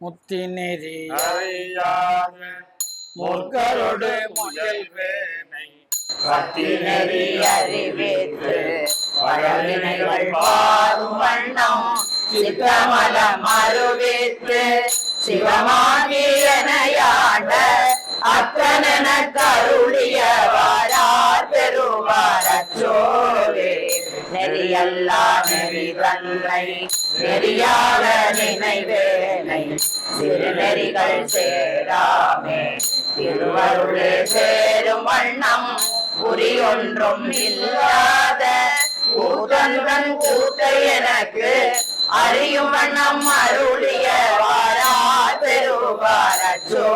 முத்தி நெறி அறியாத முற்கரோடு கத்தி நெறி அறிவித்து வயலினைகள் பாரும் வண்ணம் சித்தமல மறுவித்து சிவமாகியனையாண்ட நெறியல்லா நெறி தன்னை நெறியாக நினைவேனை சிறுநெறிகள் சேராமே. திருவருளே சேரும் வண்ணம் குறியொன்றும் இல்லாத கூத்தன் கூத்தை எனக்கு அறியும் வண்ணம் அருளிய வாரா பெருவாரச்சோவே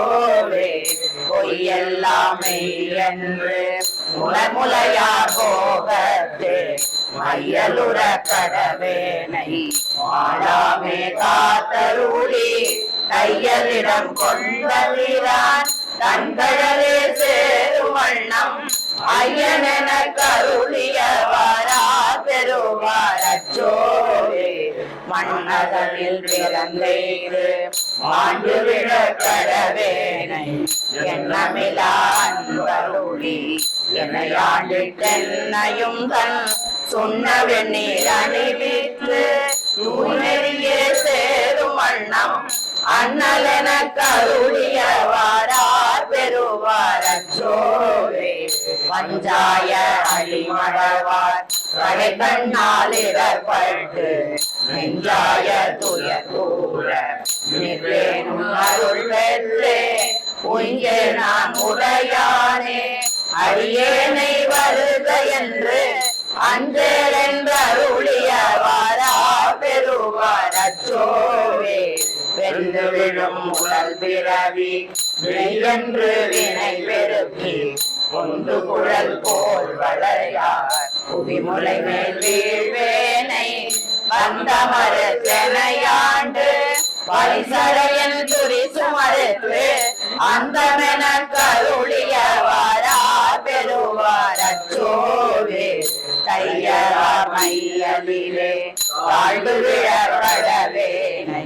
பொய்யெல்லாமே என்று முளமுலையார் போகத்தே. மையலுற கடவேனை மாடாமே காத்தருளி கையலிடம் கொண்டவிரான் தன்கடலே சேரும் வண்ணம் ஐயனென கருளிய வாரா பெருவாரச்சோவே மன்னதனில் பிறந்தேறு மாண்டு விழ கடவேனை எண்ணமிலா அன்பருளி. என்னை ஆண்டிட்டென்னையும் தன் சொன்ன வெந்நீர் அணிவித்து தூய்நெறியே சேரும் வண்ணம். அண்ணலென கருளிய வாரார் பெறுவாரச்சோவே பஞ்சாய அழிமழவார் கடை கண்ணால் இடர்பட்டு நெஞ்சாய துய கூற அருள் பெற்றே உங்கே நான் உடையானே. அடியேனை அஞ்சேல் என்று அருளிய வாரா பெறுவார் அச்சோவே வெந்து விழும் உடல் பிறவி மெய்யென்று வினை பெருக்கி ஒன்று குழல் போல் வளையார் புவிமுலை மேல் வீழ்வேனை வந்த மறுத்தனையாண்டு பரிசடையன் துரிசு மறுத்து அந்தமென கருளிய தையரா மையலிலே விழப்படவேனை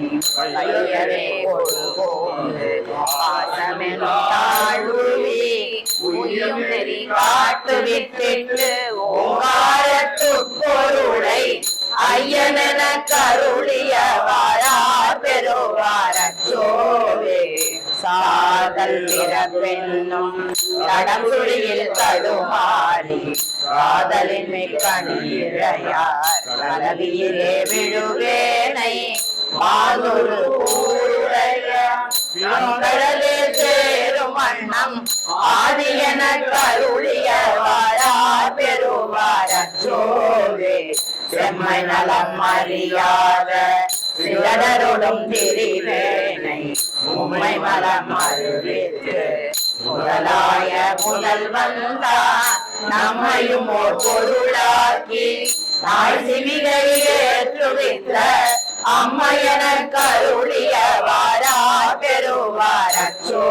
மையரே கொடுபோது பாசமெனும் தாழ்வுவி உயிரும் நெறி காட்டு விட்டிட்டு ஓங்காரத்து பொருளை ஐயனென கருளிய வாரா பெறுவார் அச்சோவே சாதல் பிறப்பென்னும் தடங்குழியில் தடுமாறி காதலின் மிக்கணியார் கலவியிலே விழுவேனை. மாதொரு கடலே சேரும் வண்ணம் ஆதி என கருளிய வாரா பெறுவார் அச்சோவே செம்மை நலம் அறியாத சிலடருடும் திரிவேனை. உம்மை மலம் அறிவித்து முதல் வந்தார் நம்மையும் ஓர் பொருளாக்கி தாய் சிவிகையேற்றுவித்த அம்மையன கருளிய வாரா பெறுவார் அச்சோ